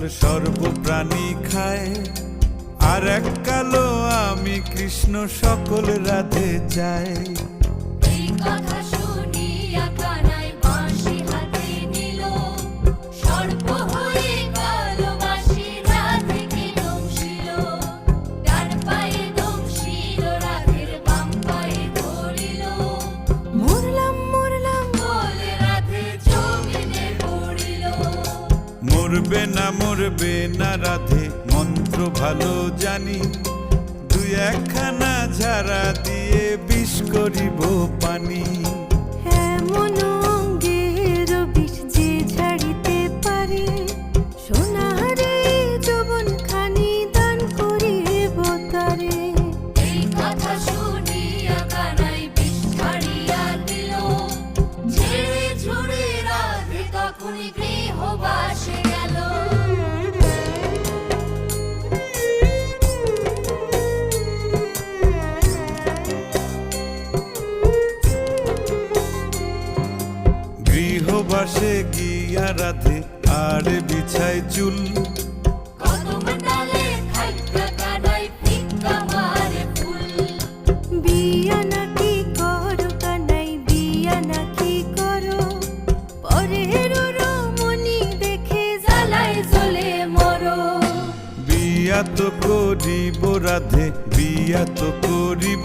জল সর্বপ্রাণী খায়। আর এক কালো আমি কৃষ্ণ সকল রাতে যাই কথা মরবে না মরবে না রাধে মন্ত্র ভালো জানি। দুই একখানা ঝাড়া দিয়ে বিষ করিব পানি। এমন অঙ্গের বিষ যে ঝাড়িতে পারে সোনারে যৌবন খানি দান করিব তারে। এই কথা শুনিয়া কানাই বিষ ছাড়িয়া দিল। ঝেড়ে ঝুড়ে রাধে তখনই গৃহবাসে পরের গিয়া দেখে জ্বালায় জ্বলে চুল বিয়া তো করিব রাধে বিয়া তো করিব।